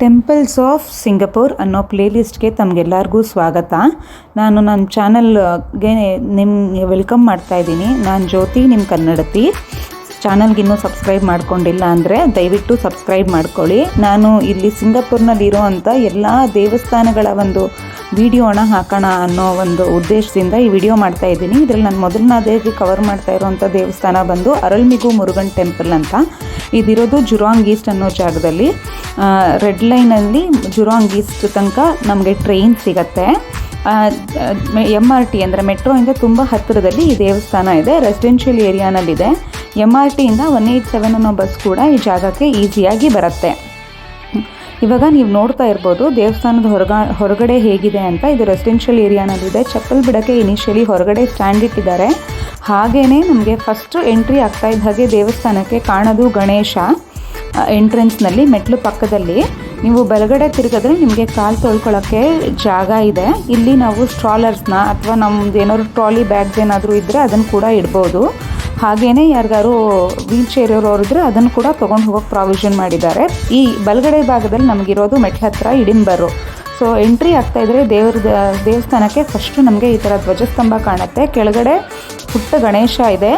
Temples of Singapore ಅನ್ನೋ ಪ್ಲೇಲಿಸ್ಟ್ಗೆ ತಮಗೆಲ್ಲರಿಗೂ ಸ್ವಾಗತ. ನಾನು ನನ್ನ ಚಾನಲ್ಗೆ ನಿಮ್ಗೆ ವೆಲ್ಕಮ್ ಮಾಡ್ತಾ ಇದ್ದೀನಿ. ನಾನು ಜ್ಯೋತಿ ನಿಮ್ಮ ಕನ್ನಡತಿ. ಚಾನಲ್ಗೆ ಇನ್ನೂ ಸಬ್ಸ್ಕ್ರೈಬ್ ಮಾಡ್ಕೊಂಡಿಲ್ಲ ಅಂದರೆ ದಯವಿಟ್ಟು ಸಬ್ಸ್ಕ್ರೈಬ್ ಮಾಡ್ಕೊಳ್ಳಿ. ನಾನು ಇಲ್ಲಿ ಸಿಂಗಪುರ್ನಲ್ಲಿರೋ ಅಂಥ ಎಲ್ಲ ದೇವಸ್ಥಾನಗಳ ಒಂದು ವಿಡಿಯೋನ ಹಾಕೋಣ ಅನ್ನೋ ಒಂದು ಉದ್ದೇಶದಿಂದ ಈ ವಿಡಿಯೋ ಮಾಡ್ತಾ ಇದ್ದೀನಿ. ಇದರಲ್ಲಿ ನಾನು ಮೊದಲನೇದಾಗಿ ಕವರ್ ಮಾಡ್ತಾ ಇರೋವಂಥ ದೇವಸ್ಥಾನ ಬಂದು ಅರಳ್ಮಿಗು ಮುರುಗನ್ ಟೆಂಪಲ್ ಅಂತ. ಇದಿರೋದು ಜುರಾಂಗ್ ಈಸ್ಟ್ ಅನ್ನೋ ಜಾಗದಲ್ಲಿ. ರೆಡ್ ಲೈನಲ್ಲಿ ಜುರಾಂಗ್ ಈಸ್ಟ್ ತನಕ ನಮಗೆ ಟ್ರೈನ್ ಸಿಗತ್ತೆ. ಎಂ ಆರ್ ಟಿ ಅಂದರೆ ಮೆಟ್ರೋಯಿಂದ ತುಂಬ ಹತ್ತಿರದಲ್ಲಿ ಈ ದೇವಸ್ಥಾನ ಇದೆ. ರೆಸಿಡೆನ್ಷಿಯಲ್ ಏರಿಯಾನಲ್ಲಿದೆ ಎಂ ಆರ್ ಟಿಯಿಂದ ಒನ್ ಏಯ್ಟ್ ಸೆವೆನ್ ಅನ್ನೋ ಬಸ್ ಕೂಡ ಈ ಜಾಗಕ್ಕೆ ಈಸಿಯಾಗಿ ಬರುತ್ತೆ. ಇವಾಗ ನೀವು ನೋಡ್ತಾ ಇರ್ಬೋದು ದೇವಸ್ಥಾನದ ಹೊರಗ, ಹೊರಗಡೆ ಹೇಗಿದೆ ಅಂತ. ಇದು ರೆಸಿಡೆನ್ಷಿಯಲ್ ಏರಿಯಾನಲ್ಲಿದೆ ಚಪ್ಪಲ್ ಬಿಡಕ್ಕೆ ಇನಿಷಿಯಲಿ ಹೊರಗಡೆ ಸ್ಟ್ಯಾಂಡ್ ಇಟ್ಟಿದ್ದಾರೆ. ಹಾಗೆಯೇ ನಮಗೆ ಫಸ್ಟ್ ಎಂಟ್ರಿ ಆಗ್ತಾ ಇದ್ದ ಹಾಗೆ ದೇವಸ್ಥಾನಕ್ಕೆ ಕಾಣೋದು ಗಣೇಶ ಎಂಟ್ರೆನ್ಸ್ನಲ್ಲಿ ಮೆಟ್ಲು ಪಕ್ಕದಲ್ಲಿ. ನೀವು ಬಲಗಡೆ ತಿರುಗಿದ್ರೆ ನಿಮಗೆ ಕಾಲು ತೊಳ್ಕೊಳ್ಳೋಕ್ಕೆ ಜಾಗ ಇದೆ. ಇಲ್ಲಿ ನಾವು ಸ್ಟ್ರಾಲರ್ಸ್ನ ಅಥವಾ ನಮ್ದು ಏನಾದ್ರು ಟ್ರಾಲಿ ಬ್ಯಾಗ್ಸ್ ಏನಾದರೂ ಇದ್ದರೆ ಅದನ್ನು ಕೂಡ ಇಡ್ಬೋದು. ಹಾಗೆಯೇ ಯಾರಿಗಾರು ವೀಲ್ ಚೇರ್ ಇರೋರು ಇದ್ರೆ ಅದನ್ನು ಕೂಡ ತಗೊಂಡು ಹೋಗೋಕೆ ಪ್ರಾವಿಷನ್ ಮಾಡಿದ್ದಾರೆ. ಈ ಬಲಗಡೆ ಭಾಗದಲ್ಲಿ ನಮಗಿರೋದು ಮೆಟ್ಲ ಹತ್ರ ಇಡಿಂಬರು. ಸೊ ಎಂಟ್ರಿ ಆಗ್ತಾ ಇದ್ರೆ ದೇವ್ರ, ದೇವಸ್ಥಾನಕ್ಕೆ ಫಸ್ಟ್ ನಮಗೆ ಈ ಥರ ಧ್ವಜಸ್ತಂಭ ಕಾಣುತ್ತೆ. ಕೆಳಗಡೆ ಪುಟ್ಟ ಗಣೇಶ ಇದೆ.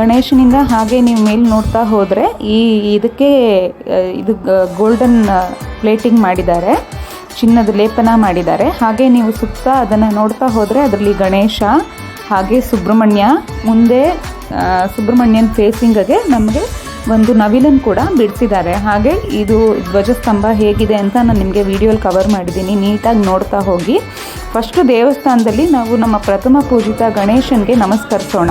ಗಣೇಶನಿಂದ ಹಾಗೆ ನೀವು ಮೇಲೆ ನೋಡ್ತಾ ಹೋದರೆ ಈ, ಇದಕ್ಕೆ ಇದು ಗೋಲ್ಡನ್ ಪ್ಲೇಟಿಂಗ್ ಮಾಡಿದ್ದಾರೆ. ಚಿನ್ನದ ಲೇಪನ ಮಾಡಿದ್ದಾರೆ. ಹಾಗೆ ನೀವು ಸುತ್ತ ಅದನ್ನು ನೋಡ್ತಾ ಹೋದರೆ ಅದರಲ್ಲಿ ಗಣೇಶ, ಹಾಗೆ ಸುಬ್ರಹ್ಮಣ್ಯ, ಮುಂದೆ ಸುಬ್ರಹ್ಮಣ್ಯನ ಫೇಸಿಂಗಗೆ ನಮಗೆ ಒಂದು ನವಿಲನ್ ಕೂಡ ಬಿಡಿಸಿದ್ದಾರೆ. ಹಾಗೆ ಇದು ಧ್ವಜಸ್ತಂಭ ಹೇಗಿದೆ ಅಂತ ನಾನು ನಿಮಗೆ ವಿಡಿಯೋಲಿ ಕವರ್ ಮಾಡಿದ್ದೀನಿ. ನೀಟಾಗಿ ನೋಡ್ತಾ ಹೋಗಿ. ಫಸ್ಟು ದೇವಸ್ಥಾನದಲ್ಲಿ ನಾವು ನಮ್ಮ ಪ್ರಥಮ ಪೂಜಿತ ಗಣೇಶನಿಗೆ ನಮಸ್ಕರಿಸೋಣ.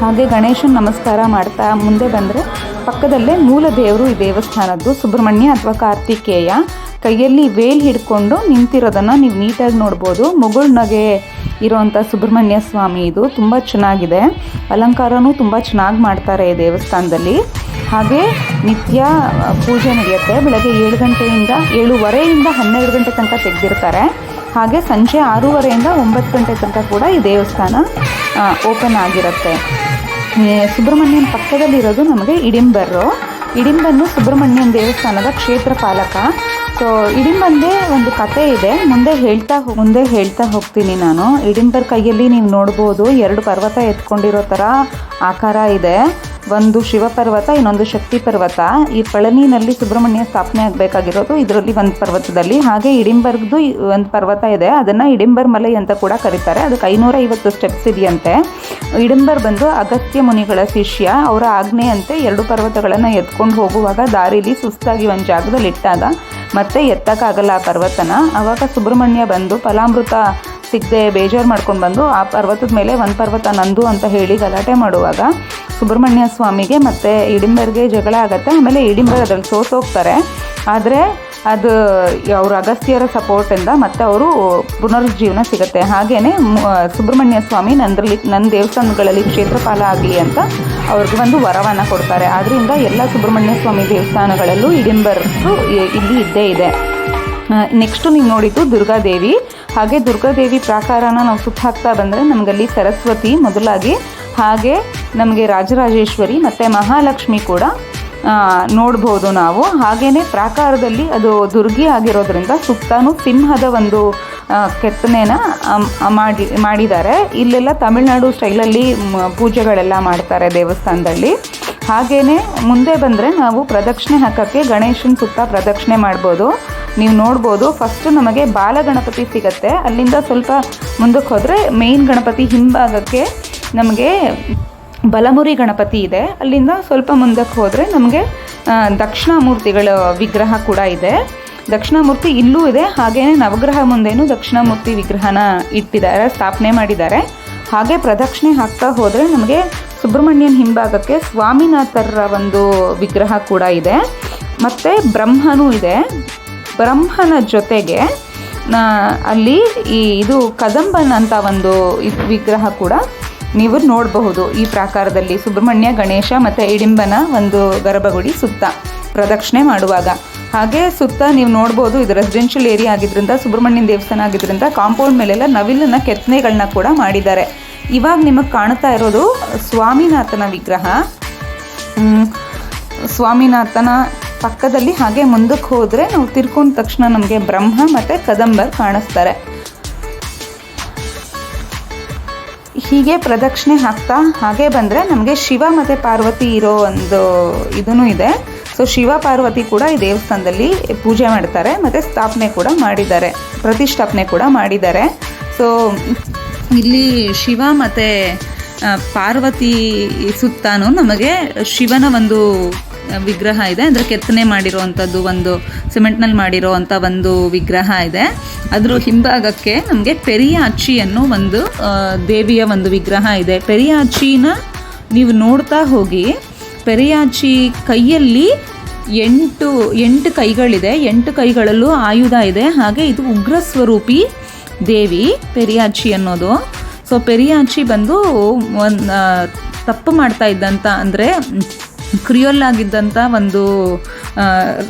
ಹಾಗೆ ಗಣೇಶನ ನಮಸ್ಕಾರ ಮಾಡ್ತಾ ಮುಂದೆ ಬಂದರೆ ಪಕ್ಕದಲ್ಲೇ ಮೂಲ ದೇವರು ಈ ದೇವಸ್ಥಾನದ್ದು. ಸುಬ್ರಹ್ಮಣ್ಯ ಅಥವಾ ಕಾರ್ತಿಕೇಯ. ಕೈಯಲ್ಲಿ ವೇಲ್ ಹಿಡ್ಕೊಂಡು ನಿಂತಿರೋದನ್ನು ನೀವು ನೀಟಾಗಿ ನೋಡ್ಬೋದು. ಮುಗುಳ್ನಗೆ ಇರೋವಂಥ ಸುಬ್ರಹ್ಮಣ್ಯ ಸ್ವಾಮಿ ಇದು ತುಂಬ ಚೆನ್ನಾಗಿದೆ. ಅಲಂಕಾರನೂ ತುಂಬ ಚೆನ್ನಾಗಿ ಮಾಡ್ತಾರೆ ಈ ದೇವಸ್ಥಾನದಲ್ಲಿ. ಹಾಗೆ ನಿತ್ಯ ಪೂಜೆ ನಡೆಯುತ್ತೆ. ಬೆಳಗ್ಗೆ ಏಳು ಗಂಟೆಯಿಂದ ಏಳುವರೆಯಿಂದ ಹನ್ನೆರಡು ಗಂಟೆ ತನಕ ತೆಗೆದಿರ್ತಾರೆ. ಹಾಗೆ ಸಂಜೆ ಆರೂವರೆಯಿಂದ ಒಂಬತ್ತು ಗಂಟೆ ತನಕ ಕೂಡ ಈ ದೇವಸ್ಥಾನ ಓಪನ್ ಆಗಿರುತ್ತೆ. ಸುಬ್ರಹ್ಮಣ್ಯನ ಪಕ್ಕದಲ್ಲಿರೋದು ನಮಗೆ ಇಡಿಂಬರ್ರು ಇಡಿಂಬನ್ನು ಸುಬ್ರಹ್ಮಣ್ಯನ ದೇವಸ್ಥಾನದ ಕ್ಷೇತ್ರ ಪಾಲಕ ಸೊ ಇಡಿಂಬಂದೇ ಒಂದು ಕತೆ ಇದೆ. ಮುಂದೆ ಹೇಳ್ತಾ ಮುಂದೆ ಹೇಳ್ತಾ ಹೋಗ್ತೀನಿ ನಾನು. ಇಡಿಂಬರ್ ಕೈಯಲ್ಲಿ ನೀವು ನೋಡ್ಬೋದು ಎರಡು ಪರ್ವತ ಎತ್ಕೊಂಡಿರೋ ಥರ ಆಕಾರ ಇದೆ. ಒಂದು ಶಿವ ಪರ್ವತ, ಇನ್ನೊಂದು ಶಕ್ತಿ ಪರ್ವತ. ಈ ಪಳನಿನಲ್ಲಿ ಸುಬ್ರಹ್ಮಣ್ಯ ಸ್ಥಾಪನೆ ಆಗಬೇಕಾಗಿರೋದು ಇದರಲ್ಲಿ ಒಂದು ಪರ್ವತದಲ್ಲಿ. ಹಾಗೆ ಇಡಿಂಬರ್ಗ್ದು ಒಂದು ಪರ್ವತ ಇದೆ. ಅದನ್ನು ಇಡಿಂಬರ್ ಮಲೆ ಅಂತ ಕೂಡ ಕರೀತಾರೆ. ಅದಕ್ಕೆ ಐನೂರ ಐವತ್ತು ಸ್ಟೆಪ್ಸ್ ಇದೆಯಂತೆ. ಇಡಿಂಬರ್ ಬಂದು ಅಗತ್ಯ ಮುನಿಗಳ ಶಿಷ್ಯ, ಅವರ ಆಜ್ಞೆಯಂತೆ ಎರಡು ಪರ್ವತಗಳನ್ನು ಎತ್ಕೊಂಡು ಹೋಗುವಾಗ ದಾರಿಲಿ ಸುಸ್ತಾಗಿ ಒಂದು ಜಾಗದಲ್ಲಿ ಇಟ್ಟಾಗ ಮತ್ತೆ ಎತ್ತಕ್ಕಾಗಲ್ಲ ಆ ಪರ್ವತನ. ಆವಾಗ ಸುಬ್ರಹ್ಮಣ್ಯ ಬಂದು ಫಲಾಮೃತ ಸಿಗದೆ ಬೇಜಾರು ಮಾಡ್ಕೊಂಡು ಬಂದು ಆ ಪರ್ವತದ ಮೇಲೆ ಒಂದು ಪರ್ವತ ನಂದು ಅಂತ ಹೇಳಿ ಗಲಾಟೆ ಮಾಡುವಾಗ ಸುಬ್ರಹ್ಮಣ್ಯ ಸ್ವಾಮಿಗೆ ಮತ್ತು ಇಡಿಂಬರ್ಗೆ ಜಗಳ ಆಗುತ್ತೆ. ಆಮೇಲೆ ಇಡಿಂಬರ್ ಅದ್ರಲ್ಲಿ ಸೋತೋಗ್ತಾರೆ. ಆದರೆ ಅದು ಅವ್ರ ಅಗಸ್ತ್ಯರ ಸಪೋರ್ಟಿಂದ ಮತ್ತು ಅವರು ಪುನರುಜ್ಜೀವನ ಸಿಗುತ್ತೆ. ಹಾಗೆಯೇ ಸುಬ್ರಹ್ಮಣ್ಯ ಸ್ವಾಮಿ ನಂದರಲ್ಲಿ ನನ್ನ ದೇವಸ್ಥಾನಗಳಲ್ಲಿ ಕ್ಷೇತ್ರಪಾಲ ಆಗಲಿ ಅಂತ ಅವ್ರಿಗೆ ಒಂದು ವರವನ್ನು ಕೊಡ್ತಾರೆ. ಆದ್ದರಿಂದ ಎಲ್ಲ ಸುಬ್ರಹ್ಮಣ್ಯ ಸ್ವಾಮಿ ದೇವಸ್ಥಾನಗಳಲ್ಲೂ ಇಡಿಂಬರ್ದು ಇಲ್ಲಿ ಇದ್ದೇ ಇದೆ. ನೆಕ್ಸ್ಟು ನೀವು ನೋಡಿದ್ದು ದುರ್ಗಾದೇವಿ. ಹಾಗೆ ದುರ್ಗಾದೇವಿ ಪ್ರಾಕಾರನ ನಾವು ಸುತ್ತಾಕ್ತಾ ಬಂದರೆ ನಮಗಲ್ಲಿ ಸರಸ್ವತಿ ಮೊದಲಾಗಿ ಹಾಗೆ ನಮಗೆ ರಾಜರಾಜೇಶ್ವರಿ ಮತ್ತು ಮಹಾಲಕ್ಷ್ಮಿ ಕೂಡ ನೋಡ್ಬೋದು ನಾವು. ಹಾಗೆಯೇ ಪ್ರಾಕಾರದಲ್ಲಿ ಅದು ದುರ್ಗಿ ಆಗಿರೋದ್ರಿಂದ ಸುತ್ತಾನು ಸಿಂಹದ ಒಂದು ಕೆತ್ತನೆನ ಮಾಡಿ, ಮಾಡಿದ್ದಾರೆ. ಇಲ್ಲೆಲ್ಲ ತಮಿಳ್ನಾಡು ಸ್ಟೈಲಲ್ಲಿ ಪೂಜೆಗಳೆಲ್ಲ ಮಾಡ್ತಾರೆ ದೇವಸ್ಥಾನದಲ್ಲಿ. ಹಾಗೆಯೇ ಮುಂದೆ ಬಂದರೆ ನಾವು ಪ್ರದಕ್ಷಿಣೆ ಹಾಕೋಕ್ಕೆ ಗಣೇಶನ ಸುತ್ತ ಪ್ರದಕ್ಷಿಣೆ ಮಾಡ್ಬೋದು. ನೀವು ನೋಡ್ಬೋದು ಫಸ್ಟು ನಮಗೆ ಬಾಲಗಣಪತಿ ಸಿಗತ್ತೆ. ಅಲ್ಲಿಂದ ಸ್ವಲ್ಪ ಮುಂದಕ್ಕೆ ಹೋದರೆ ಮೇಯ್ನ್ ಗಣಪತಿ ಹಿಂಭಾಗಕ್ಕೆ ನಮಗೆ ಬಲಮುರಿ ಗಣಪತಿ ಇದೆ. ಅಲ್ಲಿಂದ ಸ್ವಲ್ಪ ಮುಂದಕ್ಕೆ ಹೋದರೆ ನಮಗೆ ದಕ್ಷಿಣಾಮೂರ್ತಿಗಳ ವಿಗ್ರಹ ಕೂಡ ಇದೆ. ದಕ್ಷಿಣಾಮೂರ್ತಿ ಇಲ್ಲೂ ಇದೆ ಹಾಗೆಯೇ ನವಗ್ರಹ ಮುಂದೆನೂ ದಕ್ಷಿಣಾಮೂರ್ತಿ ವಿಗ್ರಹನ ಇಟ್ಟಿದ್ದಾರೆ, ಸ್ಥಾಪನೆ ಮಾಡಿದ್ದಾರೆ. ಹಾಗೆ ಪ್ರದಕ್ಷಿಣೆ ಹಾಕ್ತಾ ಹೋದರೆ ನಮಗೆ ಸುಬ್ರಹ್ಮಣ್ಯನ ಹಿಂಭಾಗಕ್ಕೆ ಸ್ವಾಮಿನಾಥರ ಒಂದು ವಿಗ್ರಹ ಕೂಡ ಇದೆ. ಮತ್ತು ಬ್ರಹ್ಮನೂ ಇದೆ. ಬ್ರಹ್ಮನ ಜೊತೆಗೆ ಅಲ್ಲಿ ಈ ಇದು ಕದಂಬನ್ ಅಂತ ಒಂದು ವಿಗ್ರಹ ಕೂಡ ನೀವು ನೋಡಬಹುದು ಈ ಪ್ರಾಕಾರದಲ್ಲಿ ಸುಬ್ರಹ್ಮಣ್ಯ, ಗಣೇಶ ಮತ್ತು ಇಡಿಂಬನ ಒಂದು ಗರ್ಭಗುಡಿ ಸುತ್ತ ಪ್ರದಕ್ಷಿಣೆ ಮಾಡುವಾಗ. ಹಾಗೆ ಸುತ್ತ ನೀವು ನೋಡ್ಬೋದು ಇದು ರೆಸಿಡೆನ್ಷಿಯಲ್ ಏರಿಯಾ ಆಗಿದ್ದರಿಂದ ಸುಬ್ರಹ್ಮಣ್ಯನ ದೇವಸ್ಥಾನ ಆಗಿದ್ದರಿಂದ ಕಾಂಪೌಂಡ್ ಮೇಲೆಲ್ಲ ನವಿಲನ್ನ ಕೆತ್ತನೆಗಳನ್ನ ಕೂಡ ಮಾಡಿದ್ದಾರೆ. ಇವಾಗ ನಿಮಗೆ ಕಾಣ್ತಾ ಇರೋದು ಸ್ವಾಮಿನಾಥನ ವಿಗ್ರಹ. ಸ್ವಾಮಿನಾಥನ ಪಕ್ಕದಲ್ಲಿ ಹಾಗೆ ಮುಂದಕ್ಕೆ ಹೋದರೆ ನಾವು ತಿರ್ಕೊಂಡ ತಕ್ಷಣ ನಮಗೆ ಬ್ರಹ್ಮ ಮತ್ತು ಕದಂಬರ್ ಕಾಣಿಸ್ತಾರೆ. ಹೀಗೆ ಪ್ರದಕ್ಷಿಣೆ ಹಾಕ್ತಾ ಹಾಗೆ ಬಂದರೆ ನಮಗೆ ಶಿವ ಮತ್ತು ಪಾರ್ವತಿ ಇರೋ ಒಂದು ಇದೂ ಇದೆ. ಸೊ ಶಿವ, ಪಾರ್ವತಿ ಕೂಡ ಈ ದೇವಸ್ಥಾನದಲ್ಲಿ ಪೂಜೆ ಮಾಡ್ತಾರೆ ಮತ್ತು ಸ್ಥಾಪನೆ ಕೂಡ ಮಾಡಿದ್ದಾರೆ. ಪ್ರತಿಷ್ಠಾಪನೆ ಕೂಡ ಮಾಡಿದ್ದಾರೆ. ಸೊ ಇಲ್ಲಿ ಶಿವ ಮತ್ತು ಪಾರ್ವತಿ ಸುತ್ತಾನು ನಮಗೆ ಶಿವನ ಒಂದು ವಿಗ್ರಹ ಇದೆ. ಅಂದರೆ ಕೆತ್ತನೆ ಮಾಡಿರೋವಂಥದ್ದು ಒಂದು ಸಿಮೆಂಟ್ನಲ್ಲಿ ಮಾಡಿರೋ ಅಂಥ ಒಂದು ವಿಗ್ರಹ ಇದೆ. ಅದರ ಹಿಂಭಾಗಕ್ಕೆ ನಮಗೆ ಪೆರಿಯ ಅನ್ನೋ ಒಂದು ದೇವಿಯ ಒಂದು ವಿಗ್ರಹ ಇದೆ. ಪೆರಿಯಾಚಿನ ನೀವು ನೋಡ್ತಾ ಹೋಗಿ, ಪೆರಿಯಾಚಿ ಕೈಯಲ್ಲಿ ಎಂಟು ಎಂಟು ಕೈಗಳಿದೆ. ಎಂಟು ಕೈಗಳಲ್ಲೂ ಆಯುಧ ಇದೆ. ಹಾಗೆ ಇದು ಉಗ್ರ ಸ್ವರೂಪಿ ದೇವಿ ಪೆರಿಯಾಚಿ ಅನ್ನೋದು. ಸೊ ಪೆರಿಯಾಚಿ ಬಂದು ಒಂದು ತಪ್ಪು ಮಾಡ್ತಾ ಇದ್ದಂಥ ಅಂದರೆ ಕ್ರಿಯೋಲ್ ಆಗಿದ್ದಂಥ ಒಂದು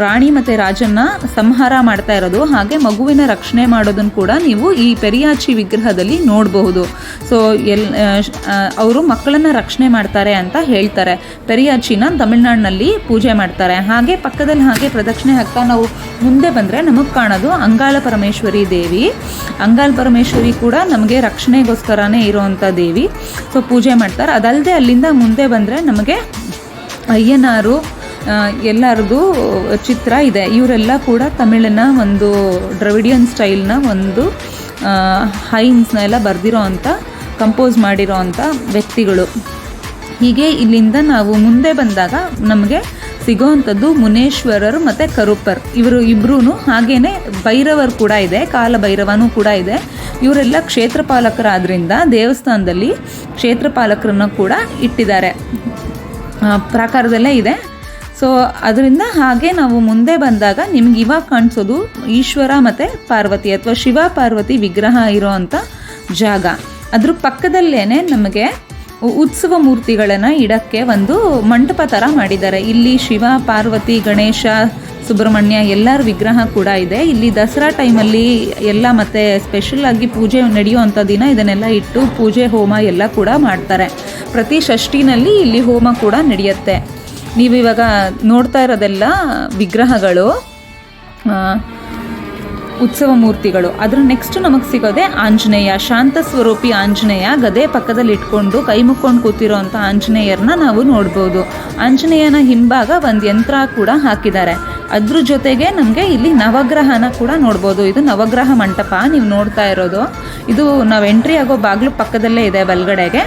ರಾಣಿ ಮತ್ತು ರಾಜನ್ನ ಸಂಹಾರ ಮಾಡ್ತಾ ಇರೋದು, ಹಾಗೆ ಮಗುವಿನ ರಕ್ಷಣೆ ಮಾಡೋದನ್ನು ಕೂಡ ನೀವು ಈ ಪೆರಿಯಾಚಿ ವಿಗ್ರಹದಲ್ಲಿ ನೋಡಬಹುದು. ಸೊ ಎಲ್ ಅವರು ಮಕ್ಕಳನ್ನು ರಕ್ಷಣೆ ಮಾಡ್ತಾರೆ ಅಂತ ಹೇಳ್ತಾರೆ. ಪೆರಿಯಾಚಿನ ತಮಿಳ್ನಾಡಿನಲ್ಲಿ ಪೂಜೆ ಮಾಡ್ತಾರೆ. ಹಾಗೆ ಪಕ್ಕದಲ್ಲಿ ಹಾಗೆ ಪ್ರದಕ್ಷಿಣೆ ಹಾಕ್ತಾ ನಾವು ಮುಂದೆ ಬಂದರೆ ನಮಗೆ ಕಾಣೋದು ಅಂಗಾಳ ಪರಮೇಶ್ವರಿ ದೇವಿ. ಅಂಗಾಳ ಪರಮೇಶ್ವರಿ ಕೂಡ ನಮಗೆ ರಕ್ಷಣೆಗೋಸ್ಕರನೇ ಇರುವಂಥ ದೇವಿ. ಸೊ ಪೂಜೆ ಮಾಡ್ತಾರೆ. ಅದಲ್ಲದೆ ಅಲ್ಲಿಂದ ಮುಂದೆ ಬಂದರೆ ನಮಗೆ ಅಯ್ಯನಾರು ಎಲ್ಲರದು ಚಿತ್ರ ಇದೆ. ಇವರೆಲ್ಲ ಕೂಡ ತಮಿಳನ್ನ ಒಂದು ದ್ರವಿಡಿಯನ್ ಸ್ಟೈಲ್ನ ಒಂದು ಹೈನ್ಸ್ನ ಎಲ್ಲ ಬರೆದಿರೋ ಅಂಥ ಕಂಪೋಸ್ ಮಾಡಿರೋ ಅಂಥ ವ್ಯಕ್ತಿಗಳು. ಹೀಗೆ ಇಲ್ಲಿಂದ ನಾವು ಮುಂದೆ ಬಂದಾಗ ನಮಗೆ ಸಿಗೋವಂಥದ್ದು ಮುನೇಶ್ವರರು ಮತ್ತು ಕರುಪರ್ ಇವರು ಇಬ್ಬರೂ ಹಾಗೇ ಭೈರವರು ಕೂಡ ಇದೆ ಕಾಲ ಭೈರವನೂ ಕೂಡ ಇದೆ. ಇವರೆಲ್ಲ ಕ್ಷೇತ್ರಪಾಲಕರಾದ್ರಿಂದ ದೇವಸ್ಥಾನದಲ್ಲಿ ಕ್ಷೇತ್ರಪಾಲಕರನ್ನು ಕೂಡ ಇಟ್ಟಿದ್ದಾರೆ. ಪ್ರಾಕಾರದಲ್ಲೇ ಇದೆ. ಸೊ ಅದರಿಂದ ಹಾಗೆ ನಾವು ಮುಂದೆ ಬಂದಾಗ ನಿಮ್ಗೆ ಇವಾಗ ಕಾಣಿಸೋದು ಈಶ್ವರ ಮತ್ತು ಪಾರ್ವತಿ ಅಥವಾ ಶಿವ ಪಾರ್ವತಿ ವಿಗ್ರಹ ಇರೋವಂಥ ಜಾಗ. ಅದ್ರ ಪಕ್ಕದಲ್ಲೇ ನಮಗೆ ಉತ್ಸವ ಮೂರ್ತಿಗಳನ್ನು ಇಡಕ್ಕೆ ಒಂದು ಮಂಟಪ ಥರ ಮಾಡಿದ್ದಾರೆ. ಇಲ್ಲಿ ಶಿವ, ಪಾರ್ವತಿ, ಗಣೇಶ, ಸುಬ್ರಹ್ಮಣ್ಯ ಎಲ್ಲರ ವಿಗ್ರಹ ಕೂಡ ಇದೆ. ಇಲ್ಲಿ ದಸರಾ ಟೈಮಲ್ಲಿ ಎಲ್ಲ ಮತ್ತೆ ಸ್ಪೆಷಲ್ ಆಗಿ ಪೂಜೆ ನಡೆಯುವಂಥ ದಿನ ಇದನ್ನೆಲ್ಲ ಇಟ್ಟು ಪೂಜೆ, ಹೋಮ ಎಲ್ಲ ಕೂಡ ಮಾಡ್ತಾರೆ. ಪ್ರತಿ ಷಷ್ಠಿನಲ್ಲಿ ಇಲ್ಲಿ ಹೋಮ ಕೂಡ ನಡೆಯುತ್ತೆ. ನೀವಿವಾಗ ನೋಡ್ತಾ ಇರೋದೆಲ್ಲ ವಿಗ್ರಹಗಳು ಉತ್ಸವ ಮೂರ್ತಿಗಳು. ಅದ್ರ ನೆಕ್ಸ್ಟ್ ನಮಗೆ ಸಿಗೋದೆ ಆಂಜನೇಯ, ಶಾಂತ ಸ್ವರೂಪಿ ಆಂಜನೇಯ ಗದೆ ಪಕ್ಕದಲ್ಲಿ ಇಟ್ಕೊಂಡು ಕೈ ಮುಕ್ಕೊಂಡು ಕೂತಿರೋ ಅಂಥ ಆಂಜನೇಯರನ್ನ ನಾವು ನೋಡ್ಬೋದು. ಆಂಜನೇಯನ ಹಿಂಭಾಗ ಒಂದು ಯಂತ್ರ ಕೂಡ ಹಾಕಿದ್ದಾರೆ. ಅದ್ರ ಜೊತೆಗೆ ನಮಗೆ ಇಲ್ಲಿ ನವಗ್ರಹನ ಕೂಡ ನೋಡ್ಬೋದು. ಇದು ನವಗ್ರಹ ಮಂಟಪ ನೀವು ನೋಡ್ತಾ ಇರೋದು. ಇದು ನಾವು ಎಂಟ್ರಿ ಆಗೋ ಬಾಗಿಲು ಪಕ್ಕದಲ್ಲೇ ಇದೆ ಬಲ್ಗಡೆಗೆ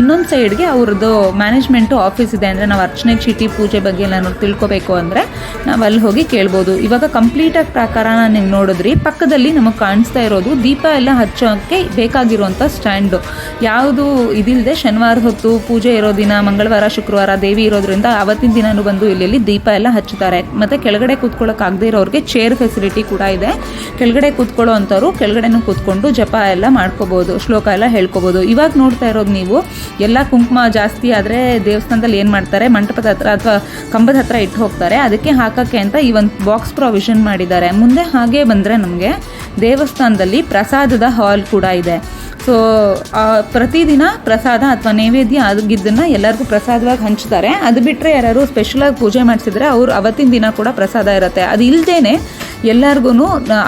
ಇನ್ನೊಂದು ಸೈಡ್ಗೆ ಅವ್ರದ್ದು ಮ್ಯಾನೇಜ್ಮೆಂಟು ಆಫೀಸ್ ಇದೆ ಅಂದರೆ ನಾವು ಅರ್ಚನೆ ಚೀಟಿ ಪೂಜೆ ಬಗ್ಗೆ ಎಲ್ಲ ತಿಳ್ಕೊಬೇಕು ಅಂದರೆ ನಾವು ಅಲ್ಲಿ ಹೋಗಿ ಕೇಳ್ಬೋದು. ಇವಾಗ ಕಂಪ್ಲೀಟಾಗಿ ಪ್ರಕಾರ ನೀವು ನೋಡಿದ್ರಿ. ಪಕ್ಕದಲ್ಲಿ ನಮಗೆ ಕಾಣಿಸ್ತಾ ಇರೋದು ದೀಪ ಎಲ್ಲ ಹಚ್ಚೋಕ್ಕೆ ಬೇಕಾಗಿರುವಂಥ ಸ್ಟ್ಯಾಂಡು ಯಾವುದು ಇದಿಲ್ಲದೆ ಶನಿವಾರ ಹೊತ್ತು ಪೂಜೆ ಇರೋ ದಿನ, ಮಂಗಳವಾರ, ಶುಕ್ರವಾರ ದೇವಿ ಇರೋದ್ರಿಂದ ಅವತ್ತಿನ ದಿನನೂ ಬಂದು ಇಲ್ಲಿ ದೀಪ ಎಲ್ಲ ಹಚ್ಚುತ್ತಾರೆ. ಮತ್ತು ಕೆಳಗಡೆ ಕೂತ್ಕೊಳ್ಳೋಕೆ ಆಗದೆ ಇರೋರಿಗೆ ಚೇರ್ ಫೆಸಿಲಿಟಿ ಕೂಡ ಇದೆ. ಕೆಳಗಡೆ ಕೂತ್ಕೊಳ್ಳೋ ಅಂಥವ್ರು ಕೆಳಗಡೆನೂ ಕೂತ್ಕೊಂಡು ಜಪ ಎಲ್ಲ ಮಾಡ್ಕೋಬೋದು, ಶ್ಲೋಕ ಎಲ್ಲ ಹೇಳ್ಕೊಬೋದು. ಇವಾಗ ನೋಡ್ತಾ ಇರೋದು ನೀವು, ಎಲ್ಲ ಕುಂಕುಮ ಜಾಸ್ತಿ ಆದರೆ ದೇವಸ್ಥಾನದಲ್ಲಿ ಏನು ಮಾಡ್ತಾರೆ, ಮಂಟಪದ ಹತ್ರ ಅಥವಾ ಕಂಬದ ಹತ್ರ ಇಟ್ಟು ಹೋಗ್ತಾರೆ, ಅದಕ್ಕೆ ಹಾಕೋಕ್ಕೆ ಅಂತ ಈ ಒಂದು ಬಾಕ್ಸ್ ಪ್ರೊವಿಷನ್ ಮಾಡಿದ್ದಾರೆ. ಮುಂದೆ ಹಾಗೆ ಬಂದರೆ ನಮಗೆ ದೇವಸ್ಥಾನದಲ್ಲಿ ಪ್ರಸಾದದ ಹಾಲ್ ಕೂಡ ಇದೆ. ಸೊ ಪ್ರತಿದಿನ ಪ್ರಸಾದ ಅಥವಾ ನೈವೇದ್ಯ ಆಗಿದ್ದನ್ನು ಎಲ್ಲರಿಗೂ ಪ್ರಸಾದವಾಗಿ ಹಂಚ್ತಾರೆ. ಅದು ಬಿಟ್ಟರೆ ಯಾರು ಸ್ಪೆಷಲಾಗಿ ಪೂಜೆ ಮಾಡಿಸಿದ್ರೆ ಅವ್ರು ಅವತ್ತಿನ ದಿನ ಕೂಡ ಪ್ರಸಾದ ಇರುತ್ತೆ. ಅದು ಇಲ್ಲದೇ ಎಲ್ಲರಿಗೂ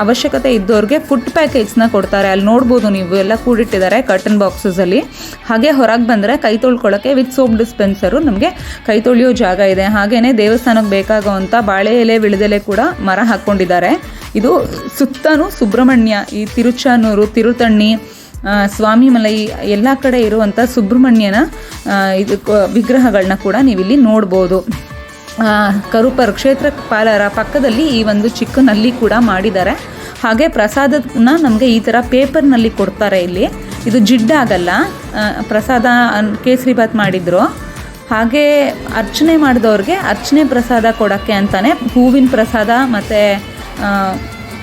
ಅವಶ್ಯಕತೆ ಇದ್ದವ್ರಿಗೆ ಫುಡ್ ಪ್ಯಾಕೇಜ್ನ ಕೊಡ್ತಾರೆ. ಅಲ್ಲಿ ನೋಡ್ಬೋದು ನೀವು, ಎಲ್ಲ ಕೂಡಿಟ್ಟಿದ್ದಾರೆ ಕರ್ಟನ್ ಬಾಕ್ಸಸಲ್ಲಿ ಹಾಗೆ ಹೊರಗೆ ಬಂದರೆ ಕೈ ತೊಳ್ಕೊಳ್ಳೋಕ್ಕೆ ವಿತ್ ಸೋಪ್ ಡಿಸ್ಪೆನ್ಸರು ನಮಗೆ ಕೈ ತೊಳೆಯೋ ಜಾಗ ಇದೆ. ಹಾಗೆಯೇ ದೇವಸ್ಥಾನಕ್ಕೆ ಬೇಕಾಗುವಂಥ ಬಾಳೆ ಎಲೆ ವಿಳಿದೆಲೆ ಕೂಡ ಮರ ಹಾಕ್ಕೊಂಡಿದ್ದಾರೆ. ಇದು ಸುತ್ತಲೂ ಸುಬ್ರಹ್ಮಣ್ಯ, ಈ ತಿರುಚಾನೂರು, ತಿರುತಣ್ಣಿ ಸ್ವಾಮಿಮಲೈ ಎಲ್ಲ ಕಡೆ ಇರುವಂಥ ಸುಬ್ರಹ್ಮಣ್ಯನ ಇದು ವಿಗ್ರಹಗಳನ್ನ ಕೂಡ ನೀವಿಲ್ಲಿ ನೋಡ್ಬೋದು. ಕರುಪರ್ ಕ್ಷೇತ್ರ ಪಾಲರ ಪಕ್ಕದಲ್ಲಿ ಈ ಒಂದು ಚಿಕ್ಕ ನಲ್ಲಿ ಕೂಡ ಮಾಡಿದ್ದಾರೆ. ಹಾಗೆ ಪ್ರಸಾದನ ನಮಗೆ ಈ ಥರ ಪೇಪರ್ನಲ್ಲಿ ಕೊಡ್ತಾರೆ ಇಲ್ಲಿ. ಇದು ಜಿಡ್ಡಾಗಲ್ಲ ಪ್ರಸಾದ ಕೇಸರಿ ಬಾತ್ ಮಾಡಿದ್ರು. ಹಾಗೆ ಅರ್ಚನೆ ಮಾಡಿದವ್ರಿಗೆ ಅರ್ಚನೆ ಪ್ರಸಾದ ಕೊಡೋಕ್ಕೆ ಅಂತಾನೆ ಹೂವಿನ ಪ್ರಸಾದ ಮತ್ತು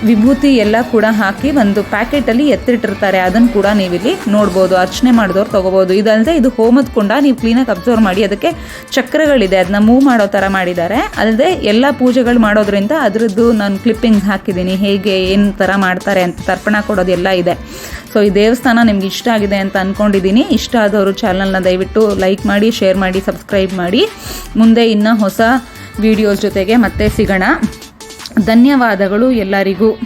ವಿಭೂತಿ ಎಲ್ಲ ಕೂಡ ಹಾಕಿ ಒಂದು ಪ್ಯಾಕೆಟಲ್ಲಿ ಎತ್ತಿಟ್ಟಿರ್ತಾರೆ. ಅದನ್ನು ಕೂಡ ನೀವಿಲ್ಲಿ ನೋಡ್ಬೋದು. ಅರ್ಚನೆ ಮಾಡಿದವ್ರು ತೊಗೋಬೋದು. ಇದಲ್ಲದೆ ಇದು ಹೋಮದ ಕುಂಡ. ನೀವು ಕ್ಲೀನಾಗಿ ಅಬ್ಸರ್ವ್ ಮಾಡಿ. ಅದಕ್ಕೆ ಚಕ್ರಗಳಿದೆ. ಅದನ್ನ ಮೂವ್ ಮಾಡೋ ಥರ ಮಾಡಿದ್ದಾರೆ. ಅಲ್ಲದೆ ಎಲ್ಲ ಪೂಜೆಗಳು ಮಾಡೋದ್ರಿಂದ ಅದರದ್ದು ನಾನು ಕ್ಲಿಪ್ಪಿಂಗ್ ಹಾಕಿದ್ದೀನಿ. ಹೇಗೆ, ಏನು ಥರ ಮಾಡ್ತಾರೆ ಅಂತ ತರ್ಪಣ ಕೊಡೋದೆಲ್ಲ ಇದೆ. ಸೊ ಈ ದೇವಸ್ಥಾನ ನಿಮ್ಗೆ ಇಷ್ಟ ಆಗಿದೆ ಅಂತ ಅಂದ್ಕೊಂಡಿದ್ದೀನಿ ಇಷ್ಟ ಆದವರು ಚಾನಲ್ನ ದಯವಿಟ್ಟು ಲೈಕ್ ಮಾಡಿ ಶೇರ್ ಮಾಡಿ ಸಬ್ಸ್ಕ್ರೈಬ್ ಮಾಡಿ. ಮುಂದೆ ಇನ್ನೂ ಹೊಸ ವಿಡಿಯೋಸ್ ಜೊತೆಗೆ ಮತ್ತೆ ಸಿಗೋಣ. ಧನ್ಯವಾದಗಳು ಎಲ್ಲರಿಗೂ.